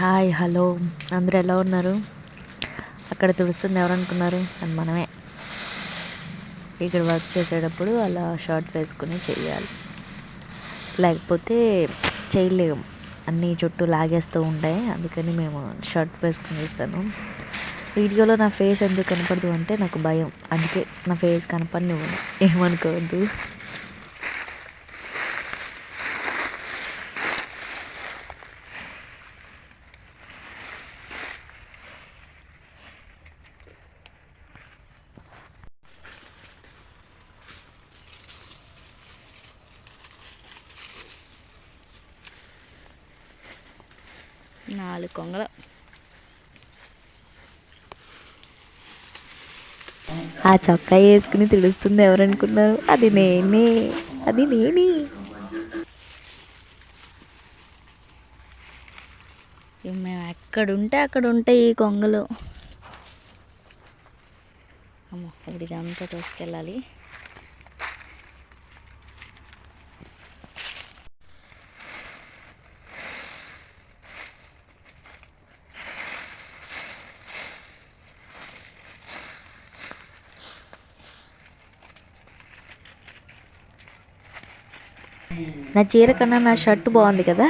Hi hello. అందరు ఎలా ఉన్నారు? అక్కడ తుడుస్తుంది ఎవరనుకున్నారు అది మనమే. ఇక్కడ వర్క్ చేసేటప్పుడు అలా షర్ట్ వేసుకుని చేయాలి. లేకపోతే చేయలేము. అన్నీ చుట్టూ లాగేస్తూ ఉంటాయి. అందుకని మేము షర్ట్ వేసుకుని చేస్తాను. వీడియోలో నా ఫేస్ ఎందుకు కనపడదు అంటే నాకు భయం. అందుకే నా ఫేస్ కనపడి ఏమనుకోవద్దు. నాలుగు కొంగలు. ఆ చొక్కా వేసుకుని తెలుస్తుంది ఎవరనుకున్నారు? అది నేనే. అది నేనే. మేము ఎక్కడ ఉంటే అక్కడ ఉంటాయి ఈ కొంగలు. అమ్మ ఇప్పుడు ఇదంతా తీసుకెళ్ళాలి. నా చీర కన్నా నా షర్ట్ బాగుంది కదా?